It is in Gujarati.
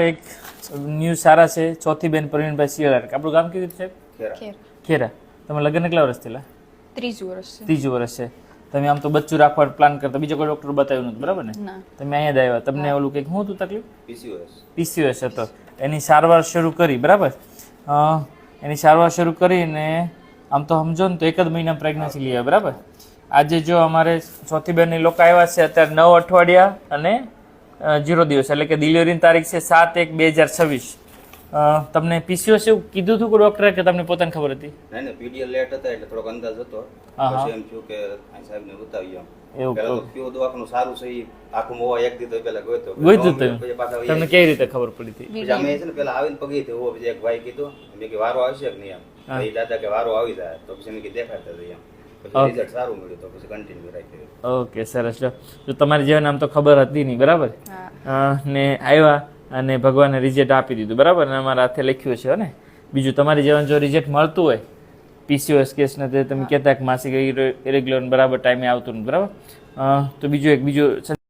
એક ન્યૂઝ સારા છે ચોથી બેન પ્રવીણભાઈ શિયાળા આપણું ગામ કેવું છે? ખેરા. તમે લગ્ન કેટલા વર્ષ થયેલા? ત્રીજું વર્ષ ત્રીજું વર્ષ છે. તમે આમ તો બચ્ચું રાખવા પ્લાન કરતા. બીજો કોઈ ડોક્ટર બતાવ્યું નતું બરાબર ને? તમે અહીંયા જ આવ્યા. તમને ઓલું કંઈક શું હતું તકલીફ? પીસીઓએસ પીસીઓએસ હતો. એની સારવાર શરૂ કરી બરાબર? એની સારવાર શરૂ કરીને આમ તો સમજો ને તો એક જ મહિના પ્રેગ્નન્સી લઈ બરાબર? આજે જો અમારે ચોથી બેનની લોકો આવ્યા છે અત્યારે નવ અઠવાડિયા અને જીરો દિવસ. એટલે કે ડિલિવરીની તારીખ છે સાત એક બે હજાર છવ્વીસ. તમને પીસીઓએસ એવું કીધું હતું કે ડૉક્ટરે કે તમને પોતાને ખબર હતી? નહીં પીડીએલ લેટ હતા એટલે થોડોક અંદાજ હતો. પછી એમ થયું કે સાહેબ સાહેબને બતાવી આમ એવું પહેલા તો કયો દવાખાનું સારું છે આખું મોવા એક દીધો પેલા ગયો તો. ગયો વહી તમને કેવી રીતે ખબર પડી હતી? પછી અમે છે ને પેલા આવીને પગી થયો પછી એક ભાઈ કીધું મેં કે વારો આવશે કે નહીં એમ? એ દાદા કે વારો આવી જાય. તો પછી મેં કે દેખાડતા જઈએ એમ. રિઝલ્ટ સારું મળ્યું તો પછી કન્ટિન્યુ રાખ્યું ઓકે સરસ. જો તમારી જીવન આમ તો ખબર હતી નહીં બરાબર? ને આવ્યા અને ભગવાને રિઝલ્ટ આપી દીધું. બરાબર? અને અમારા હાથે લખ્યું છે ને? બીજું તમારી જેવાનું જો રિઝલ્ટ મળતું હોય પીસીઓએસ કેસ ને, તે તમે કહેતા કે માસિક ઇરેગ્યુલર બરાબર ટાઈમે આવતું નથી, બરાબર? તો બીજું એક, બીજું